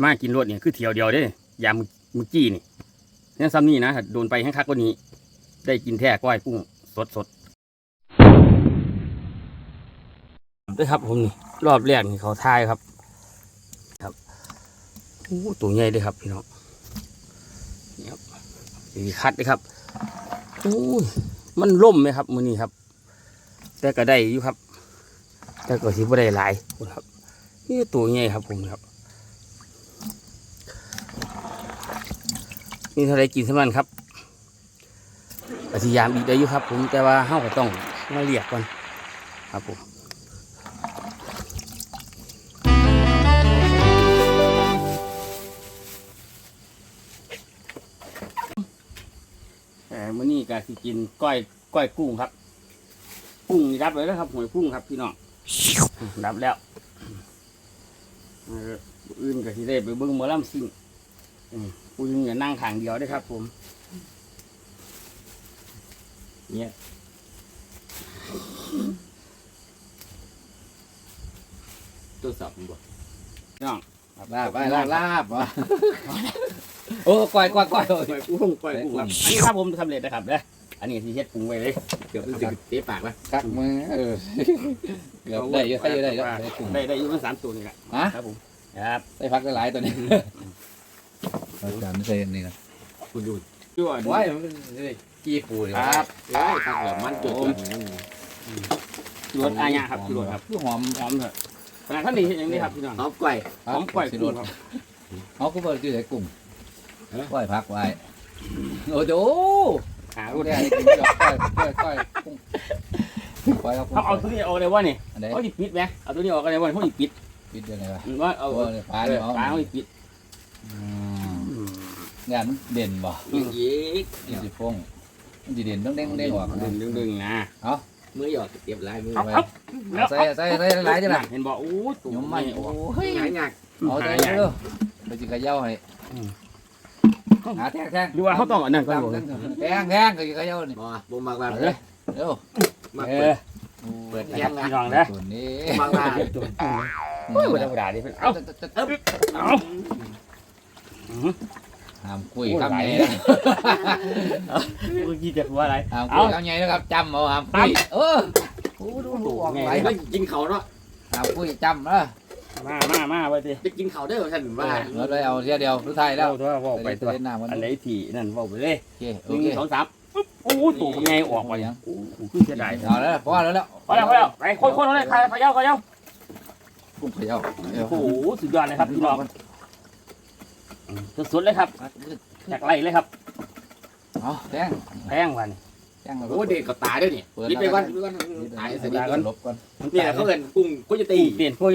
มากินรวดเนี่ยคือเทียวเดียวเด้ยามเมือกี้นี่เนี่ยซ้ำนี่นะโดนไปให้คักกว่านี้ ได้กินแท้ก้อยกุ้งสดสดด้วยครับผมนี่รอบแรกนี่เขาทายครับ ครับโอ้ตัวใหญ่เลยครับพี่น้องนี่ครับสีคัดเลยครับโอ้มันล่มไหมครับมือนี้ครับ แต่ก็ได้อยู่ครับ แต่ก็สิบ่ได้หลายครับนี่ตัวใหญ่ครับผมครับ นี่เท่าไรกินสมันครับปฏิยามอีกได้อยู่ครับ ผมแต่ว่าเฮาก็ต้องมาเรียกก่อนครับผมแต่มื้อนี้ก็สิกินก้อยก้อยกุ้งครับกุ้งนี่รับเลยนะครับหอยกุ้งครับพี่น้องรับแล้วอื่นก็สิได้ไปเบิ่งหมอลำซิ่ง ผู้หญิงอย่านั่งขางเดียวได้ครับ ผม เนี่ยตัวสับบ่น้องลาบไปลาบลาบวะโอ้ก้อยก้อยก้อยก้อยกุ้งก้อยกุ้งครับอันนี้ครับผมสำเร็จนะครับเด้ออันนี้ที่เฮ็ดปรุงไว้เลยเกือบรู้สึกเตะปากไหมกักมือเออเกือบได้เยอะใส่เยอะได้เยอะได้กุ้งได้ได้อยู่ทั้งสามตัวนี่แหละฮะครับผมครับใส่พักได้หลายตัวนี้ อาจารย์ไม่ใช่นี่นะคุณดูชั่วว้ายมันกี้ปูดิครับเอ้ยครับแบบมันจุดรสอาญาครับรสครับคือหอมหอมเถอะขนาดท่านนี้เห็นอย่างนี้ครับพี่น้องเอาไก่หอมก้อยสิกุ้รงสครับเขาก็เปิดชื่อไอ้กุ้งก้อยพักไว้โอ้โหหารู้รสได้กินกับก้อยก้อยก้อยกุ้งก้อยกับกุ้งเขาเอาตัวนี้ออกเลยว่านี่อันไหนเขาหยิบปิดไหมเอาตัวนี้ออกกันเลยว่าเขาหยิบปิดปิดยังไงวะหรือว่าเอาโอ้ยฟ้าเอเลอยเอาปลาเขาหยิบปิด งานมันเด่นบ่ยิงยิงนี่สิฟงมันจะเด่นต้องเด้งเด้งออกดึงดึงดึงนะมือหยอดเตียบลายมือเอาไว้เอาใส่ใส่ใส่หลายจ้ะล่ะเห็นบอกโอ้ตัวยมไม่ออกโอ้ยหายหนักเอาใจเด้อไปจิกระเย้าให้หาแทงแทงหรือว่าเขาต้องอันนั้นก็บอกแทงแทงก็จิกระเย้านี่บ่บ่มากว่าเลยเร็วมาเอเปิอดเปิดแย้งนะพี่น้องนะตัวนี้มากว่าโอ้ยธรรมดาดิเพิ่นเอาเอา ห้ามคุยคำนี้เมื่อกี้จะว่าอะไรห้ามคุยคำนี้นะครับจำเอาห้ามคุยเออโอ้ดูดูออกไหลไอ้ก็กินเขาเนาะห้ามคุยจำนะมามามาไปสิจะกินเขาได้เหรอท่านว่าเราเลยเอาเทียเดียวสุดท้ายแล้เล่าวตัวว่าไปตัวเล่นน้ำกันอันไหนที่นั่นว่าไปเลยโอเคโอหนึ่เคงสองสามปุ๊บโอ้ตัวไงออกไปยังโอ้โหขึ้นจะได้เอาแล้วพอแล้วแล้วพอแล้วพอแล้วไปคนคนเลยใครขย้าขย้ากุ้งขย้าโอ้โหสุดยอดเลยครับพี่น้อง สุดๆเลยครับจากไรเลยครับเอาแทงแพงวันแทงโอ้เด็กกับตาด้วยนี่เปิดนิดไปแล้วก่อนนิดไปก่อนตาตายยสสนินิททก่อนลบก่อนนี่แหละเขาเอินกุ้งกุ้งจะตีเปลี่ยนพวก